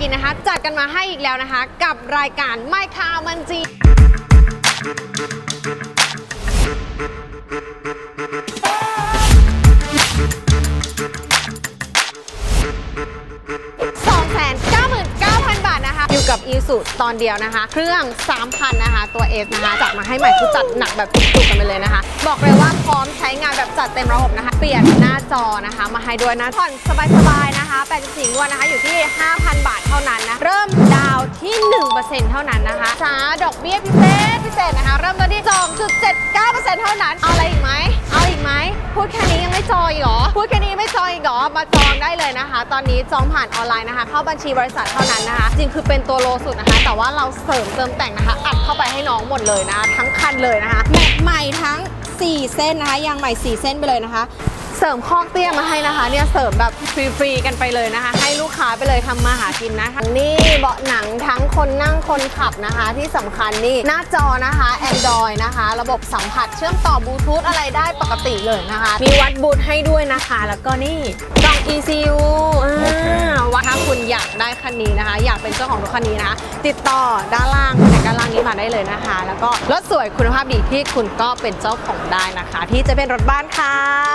กินนะคะ จัดกันมาให้อีกแล้วนะคะ กับรายการไม่คามันจี สุตอนเดียวนะคะ เครื่อง 3,000 นะคะ ตัว S นะคะ จัดมาให้ใหม่คือจัดหนักแบบจุกๆกันไปเลยนะคะ บอกเลยว่าพร้อมใช้งานแบบจัดเต็มระบบนะคะ เปลี่ยนหน้าจอนะคะ มาให้ด้วยนะผ่อนสบายๆนะคะ 84งวดนะคะ อยู่ที่ 5,000 บาทเท่านั้นนะ เริ่มดาวน์ที่ 1%เท่านั้นนะคะช้าดอกเบี้ยพิเศษพิเศษนะคะ เริ่มต้นที่ 2.79%เท่านั้น เอาอะไรอีกไหมเอาอีกไหม พูดแค่นี้ยังไม่จอยอีกเหรอ พูดแค่นี้ไม่จอยอีกเหรอ มาจองได้เลยนะคะ ตอนนี้จองผ่านออนไลน์นะคะ เข้าบัญชีบริษัทเท่านั้นนะคะ จริงคือเป็นตัวโลสุดนะคะ แต่ว่าเราเสริมเติมแต่งนะคะ อัดเข้าไปให้น้องหมดเลยนะะทั้งคันเลยนะคะ แม็กใหม่ทั้ง 4 เส้นนะคะ ยางใหม่ 4 เส้นไปเลยนะคะ เสริมคอกเตี้ยมาให้นะคะเนี่ยเสริมแบบฟรีๆกันไปเลยนะคะ ให้ลูกค้าไปเลยทำมาหากินนะคะนี่เบาะหนังทั้งคนนั่งคนขับนะคะ ที่สำคัญนี่หน้าจอนะคะ Android นะคะ ระบบสัมผัสเชื่อมต่อบลูทูธอะไรได้ปกติเลยนะคะ มีวัดบูทให้ด้วยนะคะ แล้วก็นี่กล่อง ECU อ่าว่าถ้าคุณอยากได้คันนี้นะคะ อยากเป็นเจ้าของรถคันนี้นะคะ ติดต่อด้านล่างในด้านล่างนี้มาได้เลยนะคะ แล้วก็รถสวยคุณภาพดีที่คุณก็เป็นเจ้าของได้นะคะ ที่จะเป็นรถบ้านค่ะ